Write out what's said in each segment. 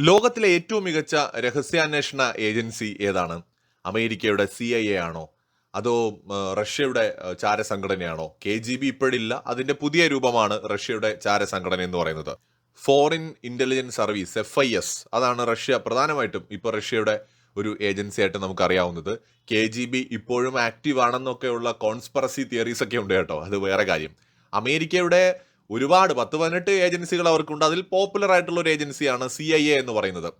ലോകത്തിലെ ഏറ്റവും മികച്ച രഹസ്യാന്വേഷണ ഏജൻസി ഏതാണ്? അമേരിക്കയുടെ സി ഐ എ ആണോ? അതോ റഷ്യയുടെ ചാരസംഘടനയാണോ? കെ ജി ബി ഇപ്പോഴില്ല. അതിന്റെ പുതിയ രൂപമാണ് റഷ്യയുടെ ചാരസംഘടന എന്ന് പറയുന്നത്. Foreign intelligence service F I S അതാണ് റഷ്യ പ്രധാനമായിട്ടും ഇപ്പോൾ റഷ്യയുടെ ഒരു ഏജൻസി ആയിട്ട് നമുക്ക് അറിയാവുന്നത് കെ ജി ബി ഇപ്പോഴും ആക്റ്റീവ് ആണെന്നൊക്കെയുള്ള കോൺസ്പറസി തിയറീസ് ഒക്കെ ഉണ്ട് കേട്ടോ. അത് വേറെ കാര്യം. അമേരിക്കയുടെ ഒരുപാട് പത്ത് പതിനെട്ട് ഏജൻസികൾ അവർക്കുണ്ട്. അതിൽ പോപ്പുലർ ആയിട്ടുള്ള ഒരു ഏജൻസിയാണ് സി ഐ എ എന്ന് പറയുന്നത്.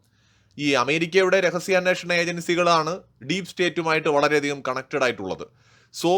ഈ അമേരിക്കയുടെ രഹസ്യാന്വേഷണ ഏജൻസികളാണ് ഡീപ് സ്റ്റേറ്റുമായിട്ട് വളരെയധികം കണക്റ്റഡ് ആയിട്ടുള്ളത്. സോ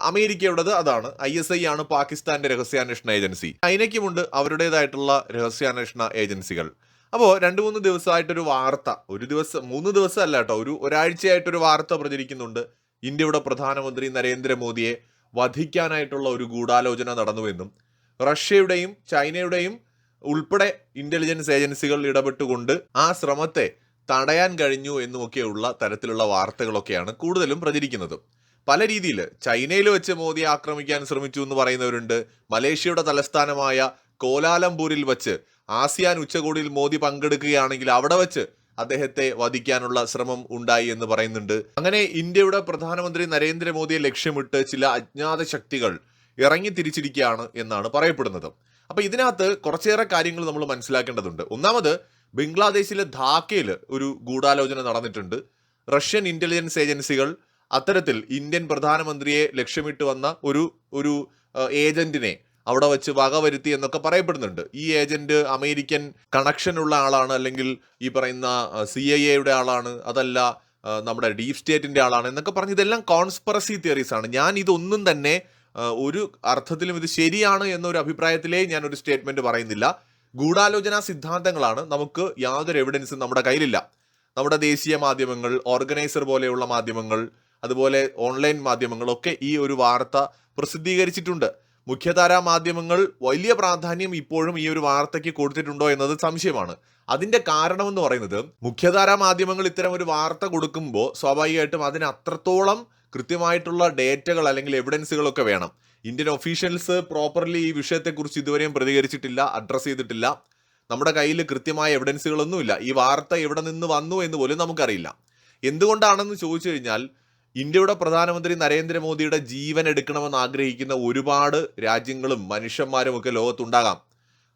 അമേരിക്കയുടേത് അതാണ്. ഐ എസ് ഐ ആണ് പാകിസ്ഥാന്റെ രഹസ്യാന്വേഷണ ഏജൻസി. ചൈനയ്ക്കുമുണ്ട് അവരുടേതായിട്ടുള്ള രഹസ്യാന്വേഷണ ഏജൻസികൾ. അപ്പോൾ രണ്ട് മൂന്ന് ദിവസമായിട്ടൊരു വാർത്ത ഒരു ദിവസം മൂന്ന് ദിവസം അല്ല കേട്ടോ ഒരു ഒരാഴ്ചയായിട്ടൊരു വാർത്ത പ്രചരിക്കുന്നുണ്ട്. ഇന്ത്യയുടെ പ്രധാനമന്ത്രി നരേന്ദ്രമോദിയെ വധിക്കാനായിട്ടുള്ള ഒരു ഗൂഢാലോചന നടന്നുവെന്നും റഷ്യയുടെയും ചൈനയുടെയും ഉൾപ്പെടെ ഇന്റലിജൻസ് ഏജൻസികൾ ഇടപെട്ടുകൊണ്ട് ആ ശ്രമത്തെ തടയാൻ കഴിഞ്ഞു എന്നുമൊക്കെയുള്ള തരത്തിലുള്ള വാർത്തകളൊക്കെയാണ് കൂടുതലും പ്രചരിക്കുന്നത്. പല രീതിയിൽ ചൈനയിൽ വെച്ച് മോദിയെ ആക്രമിക്കാൻ ശ്രമിച്ചു എന്ന് പറയുന്നവരുണ്ട്. മലേഷ്യയുടെ തലസ്ഥാനമായ കോലാലംപൂരിൽ വച്ച് ആസിയാൻ ഉച്ചകോടിയിൽ മോദി പങ്കെടുക്കുകയാണെങ്കിൽ അവിടെ വച്ച് അദ്ദേഹത്തെ വധിക്കാനുള്ള ശ്രമം ഉണ്ടായി എന്ന് പറയുന്നുണ്ട്. അങ്ങനെ ഇന്ത്യയുടെ പ്രധാനമന്ത്രി നരേന്ദ്രമോദിയെ ലക്ഷ്യമിട്ട് ചില അജ്ഞാത ശക്തികൾ ഇറങ്ങി തിരിച്ചിരിക്കുകയാണ് എന്നാണ് പറയപ്പെടുന്നത്. അപ്പോൾ ഇതിനകത്ത് കുറച്ചേറെ കാര്യങ്ങൾ നമ്മൾ മനസ്സിലാക്കേണ്ടതുണ്ട്. ഒന്നാമത് ബംഗ്ലാദേശിലെ ധാക്കയിൽ ഒരു ഗൂഢാലോചന നടന്നിട്ടുണ്ട്. റഷ്യൻ ഇന്റലിജൻസ് ഏജൻസികൾ അത്തരത്തിൽ ഇന്ത്യൻ പ്രധാനമന്ത്രിയെ ലക്ഷ്യമിട്ട് വന്ന ഒരു ഒരു ഏജന്റിനെ അവിടെ വെച്ച് വകവരുത്തി എന്നൊക്കെ പറയപ്പെടുന്നുണ്ട്. ഈ ഏജന്റ് അമേരിക്കൻ കണക്ഷൻ ഉള്ള ആളാണ് അല്ലെങ്കിൽ ഈ പറയുന്ന സി ഐ എയുടെ ആളാണ് അതല്ല നമ്മുടെ ഡീപ് സ്റ്റേറ്റിന്റെ ആളാണ് എന്നൊക്കെ പറഞ്ഞ് ഇതെല്ലാം കോൺസ്പെറസി തിയറീസ് ആണ് ഞാൻ ഇതൊന്നും തന്നെ ഒരു അർത്ഥത്തിലും ഇത് ശരിയാണ് എന്നൊരു അഭിപ്രായത്തിലേ ഞാൻ ഒരു സ്റ്റേറ്റ്മെന്റ് പറയുന്നില്ല. ഗൂഢാലോചന സിദ്ധാന്തങ്ങളാണ്. നമുക്ക് യാതൊരു എവിഡൻസും നമ്മുടെ കയ്യിലില്ല. നമ്മുടെ ദേശീയ മാധ്യമങ്ങൾ ഓർഗനൈസർ പോലെയുള്ള മാധ്യമങ്ങൾ അതുപോലെ ഓൺലൈൻ മാധ്യമങ്ങളൊക്കെ ഈ ഒരു വാർത്ത പ്രസിദ്ധീകരിച്ചിട്ടുണ്ട്. മുഖ്യധാരാ മാധ്യമങ്ങൾ വലിയ പ്രാധാന്യം ഇപ്പോഴും ഈ ഒരു വാർത്തയ്ക്ക് കൊടുത്തിട്ടുണ്ടോ എന്നത് സംശയമാണ്. അതിന്റെ കാരണമെന്ന് പറയുന്നത് മുഖ്യധാരാ മാധ്യമങ്ങൾ ഇത്തരം ഒരു വാർത്ത കൊടുക്കുമ്പോൾ സ്വാഭാവികമായിട്ടും അതിന് അത്രത്തോളം കൃത്യമായിട്ടുള്ള ഡേറ്റകൾ അല്ലെങ്കിൽ എവിഡൻസുകളൊക്കെ വേണം. ഇന്ത്യൻ ഒഫീഷ്യൽസ് പ്രോപ്പർലി ഈ വിഷയത്തെക്കുറിച്ച് ഇതുവരെയും പ്രതികരിച്ചിട്ടില്ല അഡ്രസ്സ് ചെയ്തിട്ടില്ല. നമ്മുടെ കയ്യിൽ കൃത്യമായ എവിഡൻസുകളൊന്നുമില്ല. ഈ വാർത്ത എവിടെ നിന്ന് വന്നു എന്ന് പോലും നമുക്കറിയില്ല. എന്തുകൊണ്ടാണെന്ന് ചോദിച്ചു കഴിഞ്ഞാൽ ഇന്ത്യയുടെ പ്രധാനമന്ത്രി നരേന്ദ്രമോദിയുടെ ജീവൻ എടുക്കണമെന്ന് ആഗ്രഹിക്കുന്ന ഒരുപാട് രാജ്യങ്ങളും മനുഷ്യന്മാരും ഒക്കെ ലോകത്തുണ്ടാകാം.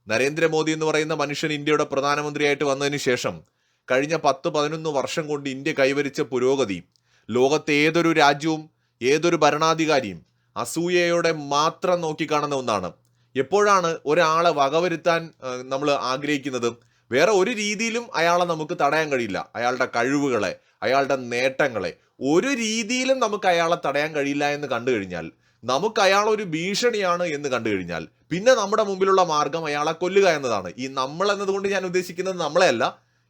നരേന്ദ്രമോദി എന്ന് പറയുന്ന മനുഷ്യൻ ഇന്ത്യയുടെ പ്രധാനമന്ത്രിയായിട്ട് വന്നതിന് ശേഷം കഴിഞ്ഞ പത്ത് പതിനൊന്ന് വർഷം കൊണ്ട് ഇന്ത്യ കൈവരിച്ച പുരോഗതി ലോകത്തെ ഏതൊരു രാജ്യവും ഏതൊരു ഭരണാധികാരിയും അസൂയയോടെ മാത്രം നോക്കിക്കാണുന്ന ഒന്നാണ്. എപ്പോഴാണ് ഒരാളെ വകവരുത്താൻ നമ്മൾ ആഗ്രഹിക്കുന്നത്? വേറെ ഒരു രീതിയിലും അയാളെ നമുക്ക് തടയാൻ കഴിയില്ല. അയാളുടെ കഴിവുകളെ അയാളുടെ നേട്ടങ്ങളെ. ഒരു രീതിയിലും നമുക്ക് അയാളെ തടയാൻ കഴിയില്ല എന്ന് കണ്ടു കഴിഞ്ഞാൽ നമുക്ക് അയാൾ ഒരു ഭീഷണിയാണ് എന്ന് കണ്ടു കഴിഞ്ഞാൽ പിന്നെ നമ്മുടെ മുമ്പിലുള്ള മാർഗം അയാളെ കൊല്ലുക എന്നതാണ്. ഈ നമ്മൾ എന്നതുകൊണ്ട് ഞാൻ ഉദ്ദേശിക്കുന്നത് നമ്മളെയല്ല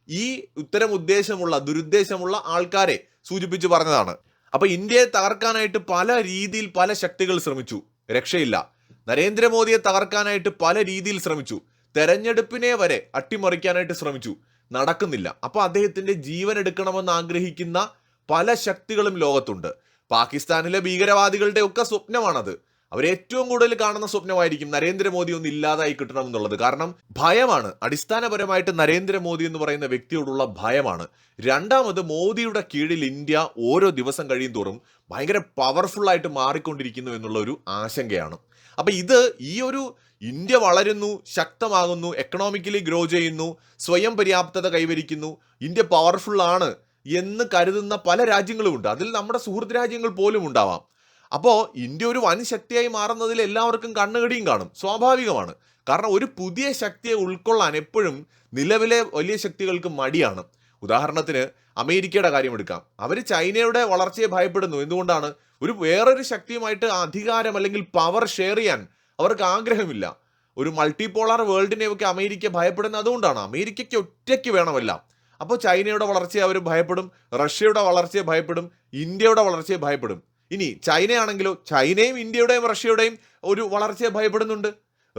ഈ ഇത്തരം ഉദ്ദേശമുള്ള ദുരുദ്ദേശമുള്ള ആൾക്കാരെ സൂചിപ്പിച്ച് പറഞ്ഞതാണ്. അപ്പൊ ഇന്ത്യയെ തകർക്കാനായിട്ട് പല രീതിയിൽ പല ശക്തികൾ ശ്രമിച്ചു. രക്ഷയില്ല. നരേന്ദ്രമോദിയെ തകർക്കാനായിട്ട് പല രീതിയിൽ ശ്രമിച്ചു. തെരഞ്ഞെടുപ്പിനെ വരെ അട്ടിമറിക്കാനായിട്ട് ശ്രമിച്ചു. നടക്കുന്നില്ല. അപ്പൊ അദ്ദേഹത്തിന്റെ ജീവൻ എടുക്കണമെന്ന് ആഗ്രഹിക്കുന്ന പല ശക്തികളും ലോകത്തുണ്ട്. പാകിസ്ഥാനിലെ ഭീകരവാദികളുടെ ഒക്കെ സ്വപ്നമാണത്. അവരേറ്റവും കൂടുതൽ കാണുന്ന സ്വപ്നമായിരിക്കും നരേന്ദ്രമോദി ഒന്ന് ഇല്ലാതായി കിട്ടണം എന്നുള്ളത്. കാരണം ഭയമാണ്. അടിസ്ഥാനപരമായിട്ട് നരേന്ദ്രമോദി എന്ന് പറയുന്ന വ്യക്തിയോടുള്ള ഭയമാണ്. രണ്ടാമത് മോദിയുടെ കീഴിൽ ഇന്ത്യ ഓരോ ദിവസം കഴിയും തോറും ഭയങ്കര പവർഫുൾ ആയിട്ട് മാറിക്കൊണ്ടിരിക്കുന്നു എന്നുള്ള ഒരു ആശങ്കയാണ്. അപ്പൊ ഇത് ഈ ഒരു ഇന്ത്യ വളരുന്നു ശക്തമാകുന്നു എക്കണോമിക്കലി ഗ്രോ ചെയ്യുന്നു സ്വയം പര്യാപ്തത കൈവരിക്കുന്നു ഇന്ത്യ പവർഫുൾ ആണ് എന്ന് കരുതുന്ന പല രാജ്യങ്ങളുമുണ്ട്. അതിൽ നമ്മുടെ സുഹൃത്ത് രാജ്യങ്ങൾ പോലും ഉണ്ടാവാം. അപ്പോൾ ഇന്ത്യ ഒരു വൻ ശക്തിയായി മാറുന്നതിൽ എല്ലാവർക്കും കണ്ണുകടിയും കാണും. സ്വാഭാവികമാണ്. കാരണം ഒരു പുതിയ ശക്തിയെ ഉൾക്കൊള്ളാൻ എപ്പോഴും നിലവിലെ വലിയ ശക്തികൾക്ക് മടിയാണ്. ഉദാഹരണത്തിന് അമേരിക്കയുടെ കാര്യം എടുക്കാം. അവർ ചൈനയുടെ വളർച്ചയെ ഭയപ്പെടുന്നു. എന്തുകൊണ്ടാണ്? ഒരു വേറൊരു ശക്തിയുമായിട്ട് അധികാരം അല്ലെങ്കിൽ പവർ ഷെയർ ചെയ്യാൻ അവർക്ക് ആഗ്രഹമില്ല. ഒരു മൾട്ടിപോളാർ വേൾഡിനെയൊക്കെ അമേരിക്ക ഭയപ്പെടുന്നത് അതുകൊണ്ടാണ്. അമേരിക്കയ്ക്ക് ഒറ്റയ്ക്ക് വേണമല്ല. അപ്പോൾ ചൈനയുടെ വളർച്ചയെ അവർ ഭയപ്പെടും. റഷ്യയുടെ വളർച്ചയെ ഭയപ്പെടും. ഇന്ത്യയുടെ വളർച്ചയെ ഭയപ്പെടും. ഇനി ചൈനയാണെങ്കിലോ ചൈനയും ഇന്ത്യയുടെയും റഷ്യയുടെയും ഒരു വളർച്ചയെ ഭയപ്പെടുന്നുണ്ട്.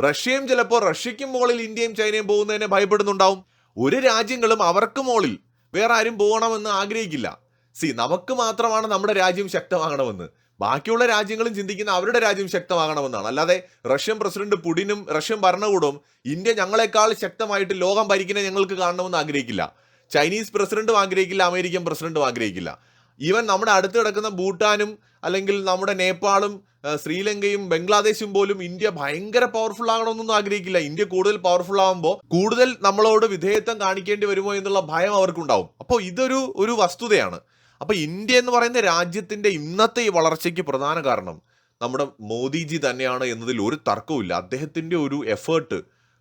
റഷ്യയും ചിലപ്പോൾ റഷ്യയ്ക്കും മുകളിൽ ഇന്ത്യയും ചൈനയും പോകുന്നതിനെ ഭയപ്പെടുന്നുണ്ടാവും. ഒരു രാജ്യങ്ങളും അവർക്ക് മുകളിൽ വേറെ ആരും പോകണമെന്ന് ആഗ്രഹിക്കില്ല. സി നമുക്ക് മാത്രമാണ് നമ്മുടെ രാജ്യം ശക്തമാകണമെന്ന്. ബാക്കിയുള്ള രാജ്യങ്ങളും ചിന്തിക്കുന്ന അവരുടെ രാജ്യം ശക്തമാകണമെന്നാണ്. അല്ലാതെ റഷ്യൻ പ്രസിഡന്റ് പുടിനും റഷ്യൻ ഭരണകൂടവും ഇന്ത്യ ഞങ്ങളെക്കാൾ ശക്തമായിട്ട് ലോകം ഭരിക്കുന്ന ഞങ്ങൾക്ക് കാണണമെന്ന് ആഗ്രഹിക്കില്ല. ചൈനീസ് പ്രസിഡന്റും ആഗ്രഹിക്കില്ല അമേരിക്കൻ പ്രസിഡന്റും ആഗ്രഹിക്കില്ല. ഈവൻ നമ്മുടെ അടുത്ത് കിടക്കുന്ന ഭൂട്ടാനും അല്ലെങ്കിൽ നമ്മുടെ നേപ്പാളും ശ്രീലങ്കയും ബംഗ്ലാദേശും പോലും ഇന്ത്യ ഭയങ്കര പവർഫുൾ ആകണമെന്നൊന്നും ആഗ്രഹിക്കില്ല. ഇന്ത്യ കൂടുതൽ പവർഫുൾ ആകുമ്പോൾ കൂടുതൽ നമ്മളോട് വിധേയത്വം കാണിക്കേണ്ടി വരുമോ എന്നുള്ള ഭയം അവർക്കുണ്ടാവും. അപ്പോൾ ഇതൊരു ഒരു വസ്തുതയാണ്. അപ്പോൾ ഇന്ത്യ എന്ന് പറയുന്ന രാജ്യത്തിന്റെ ഇന്നത്തെ ഈ വളർച്ചയ്ക്ക് പ്രധാന കാരണം നമ്മുടെ മോദിജി തന്നെയാണ് എന്നതിൽ ഒരു തർക്കവുമില്ല. അദ്ദേഹത്തിന്റെ ഒരു എഫേർട്ട്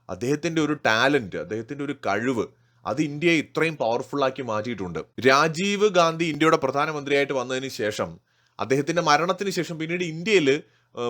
അദ്ദേഹത്തിന്റെ ഒരു ടാലന്റ് അദ്ദേഹത്തിന്റെ ഒരു കഴിവ് അത് ഇന്ത്യയെ ഇത്രയും പവർഫുൾ ആക്കി മാറ്റിയിട്ടുണ്ട്. രാജീവ് ഗാന്ധി ഇന്ത്യയുടെ പ്രധാനമന്ത്രിയായിട്ട് വന്നതിന് ശേഷം അദ്ദേഹത്തിന്റെ മരണത്തിന് ശേഷം പിന്നീട് ഇന്ത്യയിൽ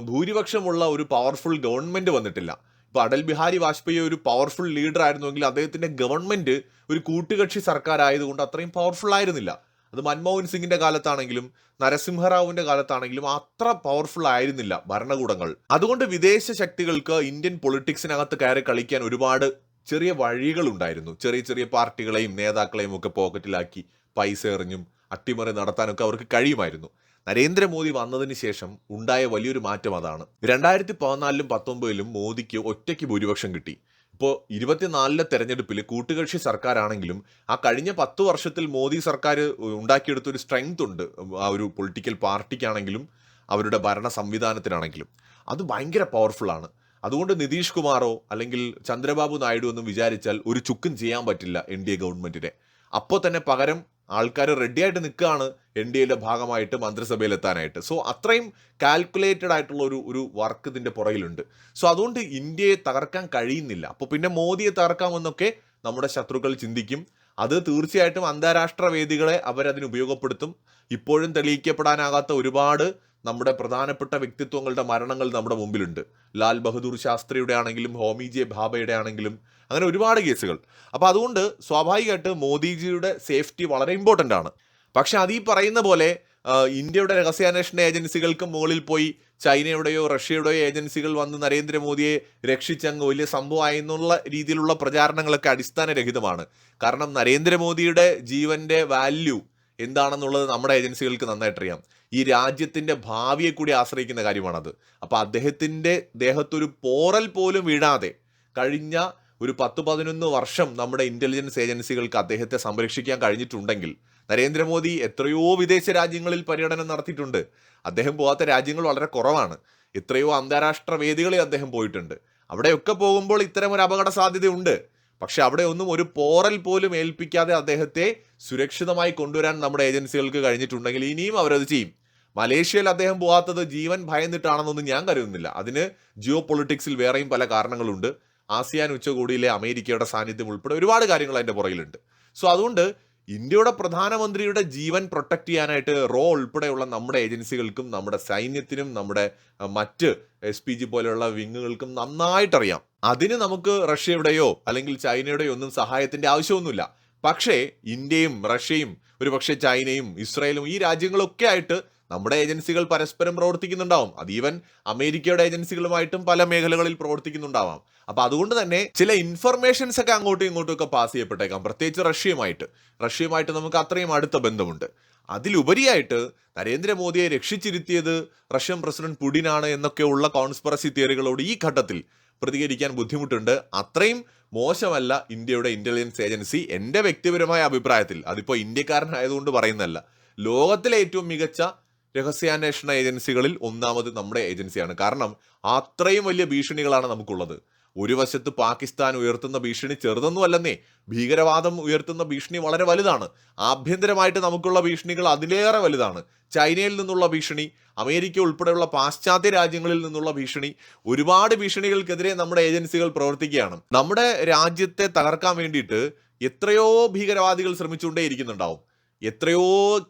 ഭൂരിപക്ഷമുള്ള ഒരു പവർഫുൾ ഗവൺമെന്റ് വന്നിട്ടില്ല. ഇപ്പൊ അടൽ ബിഹാരി വാജ്പേയി ഒരു പവർഫുൾ ലീഡർ ആയിരുന്നുവെങ്കിൽ അദ്ദേഹത്തിന്റെ ഗവൺമെന്റ് ഒരു കൂട്ടുകക്ഷി സർക്കാർ ആയതുകൊണ്ട് അത്രയും പവർഫുൾ ആയിരുന്നില്ല. അത് മൻമോഹൻ സിംഗിന്റെ കാലത്താണെങ്കിലും നരസിംഹറാവുവിന്റെ കാലത്താണെങ്കിലും അത്ര പവർഫുൾ ആയിരുന്നില്ല ഭരണകൂടങ്ങൾ. അതുകൊണ്ട് വിദേശ ശക്തികൾക്ക് ഇന്ത്യൻ പൊളിറ്റിക്സിനകത്ത് കയറി കളിക്കാൻ ഒരുപാട് ചെറിയ വഴികളുണ്ടായിരുന്നു. ചെറിയ ചെറിയ പാർട്ടികളെയും നേതാക്കളെയും ഒക്കെ പോക്കറ്റിലാക്കി പൈസ എറിഞ്ഞും അട്ടിമറി നടത്താനൊക്കെ അവർക്ക് കഴിയുമായിരുന്നു. നരേന്ദ്രമോദി വന്നതിന് ശേഷം ഉണ്ടായ വലിയൊരു മാറ്റം അതാണ്. രണ്ടായിരത്തി പതിനാലിലും പത്തൊമ്പതിലും മോദിക്ക് ഒറ്റയ്ക്ക് ഭൂരിപക്ഷം കിട്ടി. ഇപ്പോൾ ഇരുപത്തിനാലിലെ തെരഞ്ഞെടുപ്പിൽ കൂട്ടുകക്ഷി സർക്കാരാണെങ്കിലും ആ കഴിഞ്ഞ പത്ത് വർഷത്തിൽ മോദി സർക്കാർ ഉണ്ടാക്കിയെടുത്ത ഒരു സ്ട്രെങ്ത് ഉണ്ട്. ആ ഒരു പൊളിറ്റിക്കൽ പാർട്ടിക്കാണെങ്കിലും അവരുടെ ഭരണ സംവിധാനത്തിനാണെങ്കിലും. അത് ഭയങ്കര പവർഫുൾ ആണ് അതുകൊണ്ട് നിതീഷ് കുമാറോ അല്ലെങ്കിൽ ചന്ദ്രബാബു നായിഡു എന്നും വിചാരിച്ചാൽ ഒരു ചുക്കും ചെയ്യാൻ പറ്റില്ല എൻ ഡി എ ഗവൺമെന്റിനെ. അപ്പോൾ തന്നെ പകരം ആൾക്കാർ റെഡിയായിട്ട് നിൽക്കുകയാണ് എൻ ഡി എയുടെ ഭാഗമായിട്ട് മന്ത്രിസഭയിൽ എത്താനായിട്ട് സോ അത്രയും കാൽക്കുലേറ്റഡ് ആയിട്ടുള്ള ഒരു ഒരു വർക്ക് ഇതിന്റെ പുറകിലുണ്ട്. സോ അതുകൊണ്ട് ഇന്ത്യയെ തകർക്കാൻ കഴിയുന്നില്ല. അപ്പോൾ പിന്നെ മോദിയെ തകർക്കാമെന്നൊക്കെ നമ്മുടെ ശത്രുക്കൾ ചിന്തിക്കും. അത് തീർച്ചയായിട്ടും അന്താരാഷ്ട്ര വേദികളെ അവരതിന് ഉപയോഗപ്പെടുത്തും. ഇപ്പോഴും തെളിയിക്കപ്പെടാനാകാത്ത ഒരുപാട് നമ്മുടെ പ്രധാനപ്പെട്ട വ്യക്തിത്വങ്ങളുടെ മരണങ്ങൾ നമ്മുടെ മുമ്പിലുണ്ട്. ലാൽ ബഹദൂർ ശാസ്ത്രിയുടെ ആണെങ്കിലും ഹോമി ജെ ഭാബയുടെ ആണെങ്കിലും അങ്ങനെ ഒരുപാട് കേസുകൾ. അപ്പോൾ അതുകൊണ്ട് സ്വാഭാവികമായിട്ട് മോദിജിയുടെ സേഫ്റ്റി വളരെ ഇമ്പോർട്ടന്റ് ആണ്. പക്ഷെ അത് പറയുന്ന പോലെ ഇന്ത്യയുടെ രഹസ്യാന്വേഷണ ഏജൻസികൾക്ക് മുകളിൽ പോയി ചൈനയുടെയോ റഷ്യയുടെയോ ഏജൻസികൾ വന്ന് നരേന്ദ്രമോദിയെ രക്ഷിച്ചങ്ങ് വലിയ സംഭവമായെന്നുള്ള രീതിയിലുള്ള പ്രചാരണങ്ങളൊക്കെ അടിസ്ഥാനരഹിതമാണ്. കാരണം നരേന്ദ്രമോദിയുടെ ജീവന്റെ വാല്യൂ എന്താണെന്നുള്ളത് നമ്മുടെ ഏജൻസികൾക്ക് നന്നായിട്ട് അറിയാം ഈ രാജ്യത്തിന്റെ ഭാവിയെ കൂടി ആശ്രയിക്കുന്ന കാര്യമാണത്. അപ്പോൾ അദ്ദേഹത്തിന്റെ ദേഹത്തൊരു പോറൽ പോലും വീഴാതെ കഴിഞ്ഞ ഒരു പത്ത് പതിനൊന്ന് വർഷം നമ്മുടെ ഇന്റലിജൻസ് ഏജൻസികൾക്ക് അദ്ദേഹത്തെ സംരക്ഷിക്കാൻ കഴിഞ്ഞിട്ടുണ്ടെങ്കിൽ നരേന്ദ്രമോദി എത്രയോ വിദേശ രാജ്യങ്ങളിൽ പര്യടനം നടത്തിയിട്ടുണ്ട്. അദ്ദേഹം പോകാത്ത രാജ്യങ്ങൾ വളരെ കുറവാണ്. എത്രയോ അന്താരാഷ്ട്ര വേദികളിൽ അദ്ദേഹം പോയിട്ടുണ്ട്. അവിടെയൊക്കെ പോകുമ്പോൾ ഇത്തരം ഒരു അപകട സാധ്യതയുണ്ട്. പക്ഷെ അവിടെ ഒന്നും ഒരു പോറൽ പോലും ഏൽപ്പിക്കാതെ അദ്ദേഹത്തെ സുരക്ഷിതമായി കൊണ്ടുവരാൻ നമ്മുടെ ഏജൻസികൾക്ക് കഴിഞ്ഞിട്ടുണ്ടെങ്കിൽ ഇനിയും അവരത് ചെയ്യും. മലേഷ്യയിൽ അദ്ദേഹം പോകാത്തത് ജീവൻ ഭയന്നിട്ടാണെന്നൊന്നും ഞാൻ കരുതുന്നില്ല. അതിന് ജിയോ പൊളിറ്റിക്സിൽ വേറെയും പല കാരണങ്ങളുണ്ട്. ആസിയാൻ ഉച്ചകോടിയിലെ അമേരിക്കയുടെ സാന്നിധ്യം ഉൾപ്പെടെ ഒരുപാട് കാര്യങ്ങൾ അതിന്റെ പുറകിലുണ്ട്. സോ അതുകൊണ്ട് ഇന്ത്യയുടെ പ്രധാനമന്ത്രിയുടെ ജീവൻ പ്രൊട്ടക്ട് ചെയ്യാനായിട്ട് റോ ഉൾപ്പെടെയുള്ള നമ്മുടെ ഏജൻസികൾക്കും നമ്മുടെ സൈന്യത്തിനും നമ്മുടെ മറ്റ് എസ് പി ജി പോലെയുള്ള വിങ്ങുകൾക്കും നന്നായിട്ടറിയാം. അതിന് നമുക്ക് റഷ്യയുടെയോ അല്ലെങ്കിൽ ചൈനയുടെയോ ഒന്നും സഹായത്തിന്റെ ആവശ്യമൊന്നുമില്ല. പക്ഷേ ഇന്ത്യയും റഷ്യയും ഒരുപക്ഷെ ചൈനയും ഇസ്രായേലും ഈ രാജ്യങ്ങളൊക്കെ ആയിട്ട് നമ്മുടെ ഏജൻസികൾ പരസ്പരം പ്രവർത്തിക്കുന്നുണ്ടാവും. അത് ഈവൻ അമേരിക്കയുടെ ഏജൻസികളുമായിട്ടും പല മേഖലകളിൽ പ്രവർത്തിക്കുന്നുണ്ടാവാം. അപ്പൊ അതുകൊണ്ട് തന്നെ ചില ഇൻഫർമേഷൻസ് ഒക്കെ അങ്ങോട്ടും ഇങ്ങോട്ടും ഒക്കെ പാസ് ചെയ്യപ്പെട്ടേക്കാം. പ്രത്യേകിച്ച് റഷ്യയുമായിട്ട്. റഷ്യയുമായിട്ട് നമുക്ക് അത്രയും അടുത്ത ബന്ധമുണ്ട്. അതിലുപരിയായിട്ട് നരേന്ദ്രമോദിയെ രക്ഷിച്ചിരുത്തിയത് റഷ്യൻ പ്രസിഡന്റ് പുടിനാണ് എന്നൊക്കെയുള്ള കോൺസ്പറസി തിയറികളോട് ഈ ഘട്ടത്തിൽ പ്രതികരിക്കാൻ ബുദ്ധിമുട്ടുണ്ട്. അത്രയും മോശമല്ല ഇന്ത്യയുടെ ഇന്റലിജൻസ് ഏജൻസി എന്റെ വ്യക്തിപരമായ അഭിപ്രായത്തിൽ. അതിപ്പോൾ ഇന്ത്യക്കാരനായതുകൊണ്ട് പറയുന്നതല്ല. ലോകത്തിലെ ഏറ്റവും മികച്ച രഹസ്യാന്വേഷണ ഏജൻസികളിൽ ഒന്നാമത് നമ്മുടെ ഏജൻസിയാണ്. കാരണം അത്രയും വലിയ ഭീഷണികളാണ് നമുക്കുള്ളത്. ഒരു വശത്ത് പാകിസ്ഥാൻ ഉയർത്തുന്ന ഭീഷണി ചെറുതൊന്നും അല്ലെന്നേ ഭീകരവാദം ഉയർത്തുന്ന ഭീഷണി വളരെ വലുതാണ്. ആഭ്യന്തരമായിട്ട് നമുക്കുള്ള ഭീഷണികൾ അതിലേറെ വലുതാണ്. ചൈനയിൽ നിന്നുള്ള ഭീഷണി അമേരിക്ക ഉൾപ്പെടെയുള്ള പാശ്ചാത്യ രാജ്യങ്ങളിൽ നിന്നുള്ള ഭീഷണി ഒരുപാട് ഭീഷണികൾക്കെതിരെ നമ്മുടെ ഏജൻസികൾ പ്രവർത്തിക്കുകയാണ്. നമ്മുടെ രാജ്യത്തെ തകർക്കാൻ വേണ്ടിയിട്ട് എത്രയോ ഭീകരവാദികൾ ശ്രമിച്ചുകൊണ്ടേയിരിക്കുന്നുണ്ടാവും. എത്രയോ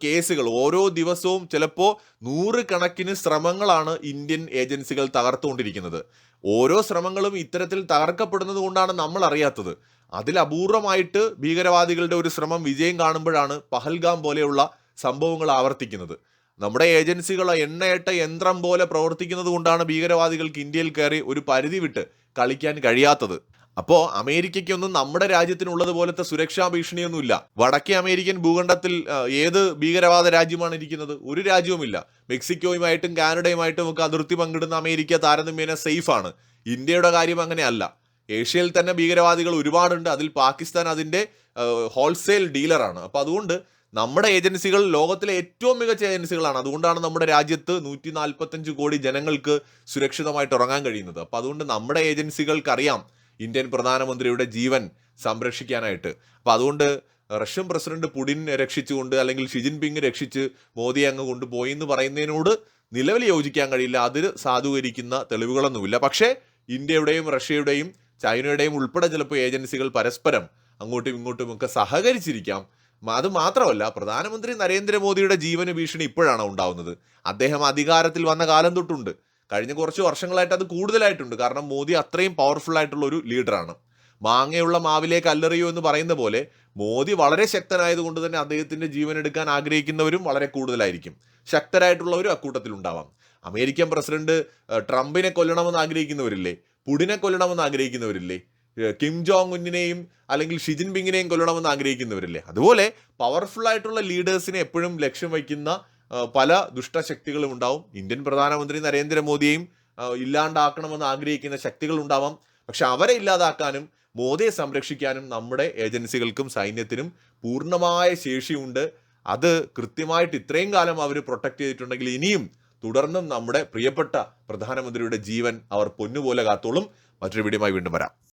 കേസുകൾ ഓരോ ദിവസവും ചിലപ്പോൾ നൂറുകണക്കിന് ശ്രമങ്ങളാണ് ഇന്ത്യൻ ഏജൻസികൾ തകർത്തുകൊണ്ടിരിക്കുന്നത്. ഓരോ ശ്രമങ്ങളും ഇത്തരത്തിൽ തകർക്കപ്പെടുന്നത് കൊണ്ടാണ് നമ്മൾ അറിയാത്തത്. അതിൽ അപൂർവമായിട്ട് ഭീകരവാദികളുടെ ഒരു ശ്രമം വിജയം കാണുമ്പോഴാണ് പഹൽഗാം പോലെയുള്ള സംഭവങ്ങൾ ആവർത്തിക്കുന്നത്. നമ്മുടെ ഏജൻസികൾ എണ്ണയിട്ട യന്ത്രം പോലെ പ്രവർത്തിക്കുന്നത് കൊണ്ടാണ് ഭീകരവാദികൾക്ക് ഇന്ത്യയിൽ കയറി ഒരു പരിധി വിട്ട് കളിക്കാൻ കഴിയാത്തത്. അപ്പോൾ അമേരിക്കയ്ക്കൊന്നും നമ്മുടെ രാജ്യത്തിനുള്ളത് പോലത്തെ സുരക്ഷാ ഭീഷണിയൊന്നുമില്ല. വടക്കേ അമേരിക്കൻ ഭൂഖണ്ഡത്തിൽ ഏത് ഭീകരവാദ രാജ്യമാണ് ഇരിക്കുന്നത്? ഒരു രാജ്യവുമില്ല. മെക്സിക്കോയുമായിട്ടും കാനഡയുമായിട്ടും ഒക്കെ അതിർത്തി പങ്കിടുന്ന അമേരിക്ക താരതമ്യേന സേഫാണ്. ഇന്ത്യയുടെ കാര്യം അങ്ങനെയല്ല. ഏഷ്യയിൽ തന്നെ ഭീകരവാദികൾ ഒരുപാടുണ്ട്. അതിൽ പാകിസ്ഥാൻ അതിന്റെ ഹോൾസെയിൽ ഡീലറാണ്. അപ്പോൾ അതുകൊണ്ട് നമ്മുടെ ഏജൻസികൾ ലോകത്തിലെ ഏറ്റവും മികച്ച ഏജൻസികളാണ്. അതുകൊണ്ടാണ് നമ്മുടെ രാജ്യത്ത് നൂറ്റി നാൽപ്പത്തഞ്ച് കോടി ജനങ്ങൾക്ക് സുരക്ഷിതമായിട്ട് ഉറങ്ങാൻ കഴിയുന്നത്. അപ്പോൾ അതുകൊണ്ട് നമ്മുടെ ഏജൻസികൾക്കറിയാം ഇന്ത്യൻ പ്രധാനമന്ത്രിയുടെ ജീവൻ സംരക്ഷിക്കാനായിട്ട്. അപ്പോൾ അതുകൊണ്ട് റഷ്യൻ പ്രസിഡന്റ് പുടിൻ രക്ഷിച്ചുകൊണ്ട് അല്ലെങ്കിൽ ഷി ജിൻപിങ് രക്ഷിച്ച് മോദിയെ അങ്ങ് കൊണ്ടുപോയി എന്ന് പറയുന്നതിനോട് നിലവിൽ യോജിക്കാൻ കഴിയില്ല. അതിൽ സാധൂകരിക്കുന്ന തെളിവുകളൊന്നുമില്ല. പക്ഷേ ഇന്ത്യയുടെയും റഷ്യയുടെയും ചൈനയുടെയും ഉൾപ്പെടെ ചിലപ്പോൾ ഏജൻസികൾ പരസ്പരം അങ്ങോട്ടും ഇങ്ങോട്ടും ഒക്കെ സഹകരിച്ചിരിക്കാം. അത് മാത്രമല്ല പ്രധാനമന്ത്രി നരേന്ദ്രമോദിയുടെ ജീവന് ഭീഷണി ഇപ്പോഴാണ് ഉണ്ടാവുന്നത്? അദ്ദേഹം അധികാരത്തിൽ വന്ന കാലം തൊട്ടുണ്ട്. കഴിഞ്ഞ കുറച്ച് വർഷങ്ങളായിട്ട് അത് കൂടുതലായിട്ടുണ്ട്. കാരണം മോദി അത്രയും പവർഫുൾ ആയിട്ടുള്ള ഒരു ലീഡറാണ് മാങ്ങയുള്ള മാവിലേക്ക് അല്ലറിയോ എന്ന് പറയുന്ന പോലെ മോദി വളരെ ശക്തനായതുകൊണ്ട് തന്നെ അദ്ദേഹത്തിന്റെ ജീവൻ എടുക്കാൻ ആഗ്രഹിക്കുന്നവരും വളരെ കൂടുതലായിരിക്കും. ശക്തരായിട്ടുള്ളവരും അക്കൂട്ടത്തിൽ ഉണ്ടാവാം. അമേരിക്കൻ പ്രസിഡന്റ് ട്രംപിനെ കൊല്ലണമെന്ന് ആഗ്രഹിക്കുന്നവരില്ലേ? പുടിനെ കൊല്ലണമെന്ന് ആഗ്രഹിക്കുന്നവരില്ലേ? കിം ജോങ് ഉന്നിനെയും അല്ലെങ്കിൽ ഷിജിൻ പിങ്ങിനെയും കൊല്ലണമെന്ന് ആഗ്രഹിക്കുന്നവരില്ലേ? അതുപോലെ പവർഫുൾ ആയിട്ടുള്ള ലീഡേഴ്സിനെ എപ്പോഴും ലക്ഷ്യം വയ്ക്കുന്ന പല ദുഷ്ടശക്തികളും ഉണ്ടാവും. ഇന്ത്യൻ പ്രധാനമന്ത്രി നരേന്ദ്രമോദിയെയും ഇല്ലാണ്ടാക്കണമെന്ന് ആഗ്രഹിക്കുന്ന ശക്തികൾ ഉണ്ടാവാം. പക്ഷെ അവരെ ഇല്ലാതാക്കാനും മോദിയെ സംരക്ഷിക്കാനും നമ്മുടെ ഏജൻസികൾക്കും സൈന്യത്തിനും പൂർണമായ ശേഷിയുണ്ട്. അത് കൃത്യമായിട്ട് ഇത്രയും കാലം അവർ പ്രൊട്ടക്ട് ചെയ്തിട്ടുണ്ടെങ്കിൽ ഇനിയും തുടർന്നും നമ്മുടെ പ്രിയപ്പെട്ട പ്രധാനമന്ത്രിയുടെ ജീവൻ അവർ പൊന്നുപോലെ കാത്തോളും. മറ്റൊരു വീഡിയോയുമായി വീണ്ടും വരാം.